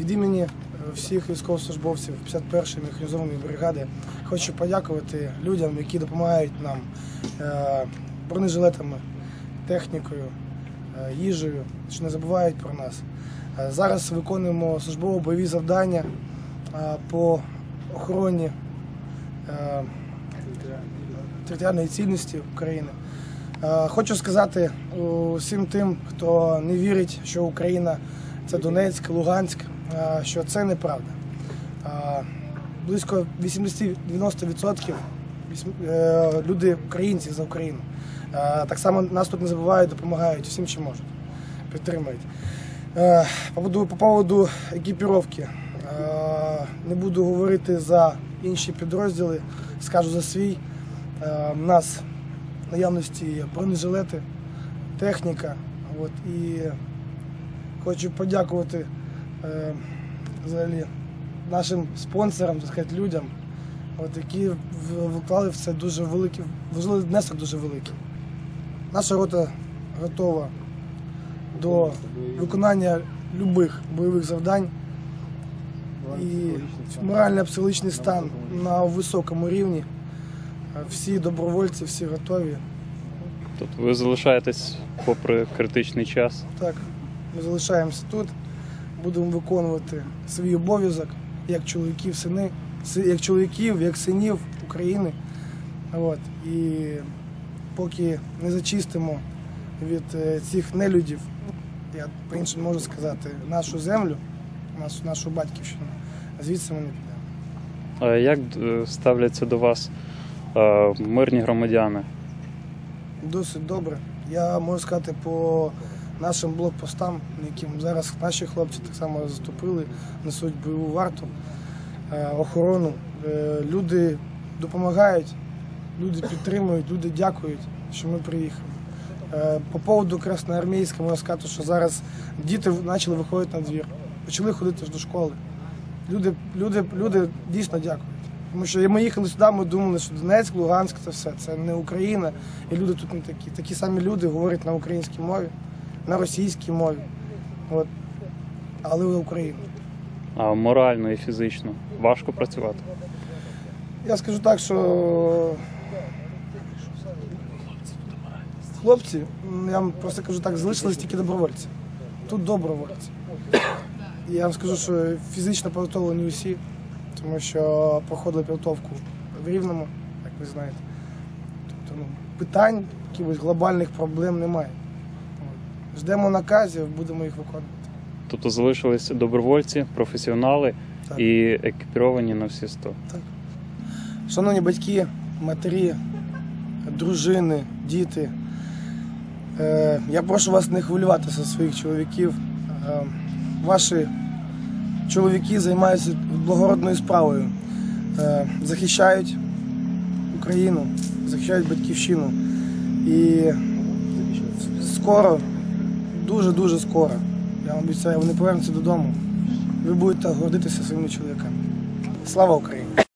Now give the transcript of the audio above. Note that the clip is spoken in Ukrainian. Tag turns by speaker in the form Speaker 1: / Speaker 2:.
Speaker 1: Від імені е, всіх військовослужбовців 51-ї механізованої бригади хочу подякувати людям, які допомагають нам е, бронежилетами, технікою, е, їжею, що не забувають про нас. Зараз виконуємо службово-бойові завдання по охороні територіальної цілісності України. Хочу сказати усім тим, хто не вірить, що Україна це Донецьк, Луганськ, що це неправда. Е, Близько 80-90% е, люди українці за Україну. Е, Так само нас тут не забувають, допомагають всім, чим можуть, підтримують. Е, По поводу, екіпіровки. Е, Не буду говорити за інші підрозділи, скажу за свій. Е, У нас наявності бронежилети, техніка. От, і хочу подякувати е, взагалі нашим спонсорам, так сказати, людям, от, які вклали в це дуже великий, важливий внесок дуже великий. Наша рота готова до виконання будь-яких бойових завдань. І морально-психологічний стан на високому рівні. Е, Всі добровольці, всі готові.
Speaker 2: Тобто ви залишаєтесь попри критичний час.
Speaker 1: Так, ми залишаємося тут, будемо виконувати свій обов'язок як чоловіків, сини, як чоловіків, як синів України. От. І поки не зачистимо від е, цих нелюдів, я по-іншому можу сказати, нашу землю, нашу, нашу батьківщину, звідси ми не підемо.
Speaker 2: А як е, ставляться до вас е, мирні громадяни?
Speaker 1: Досить добре. Я можу сказати по нашим блокпостам, яким зараз наші хлопці так само заступили, несуть бойову варту, е, охорону. Е, Люди допомагають, люди підтримують, люди дякують, що ми приїхали. Е, По поводу Красноармійська можу сказати, що зараз діти почали виходити на двір, почали ходити до школи. Люди, люди, люди дійсно дякують. Тому що ми їхали сюди, ми думали, що Донецьк, Луганськ це все, це не Україна. І люди тут не такі. Такі самі люди говорять на українській мові, на російській мові. От. Але ви Україна.
Speaker 2: А морально і фізично важко працювати?
Speaker 1: Я скажу так, що хлопці, я вам просто кажу так, залишились тільки добровольці. Тут добровольці. І я вам скажу, що фізично підготовлені усі, тому що проходили підготовку в Рівному, як ви знаєте. Тобто ну, питань, якихось глобальних проблем немає. Ждемо наказів, будемо їх виконувати.
Speaker 2: Тобто залишились добровольці, професіонали
Speaker 1: Так.
Speaker 2: і екіпіровані на всі сто.
Speaker 1: Шановні батьки, матері, дружини, діти, е, я прошу вас не хвилюватися своїх чоловіків. Е, Ваші чоловіки займаються благородною справою, Е, захищають Україну, захищають батьківщину. І скоро, дуже-дуже скоро, я вам обіцяю, вони повернуться додому. Ви будете гордитися своїми чоловіками. Слава Україні!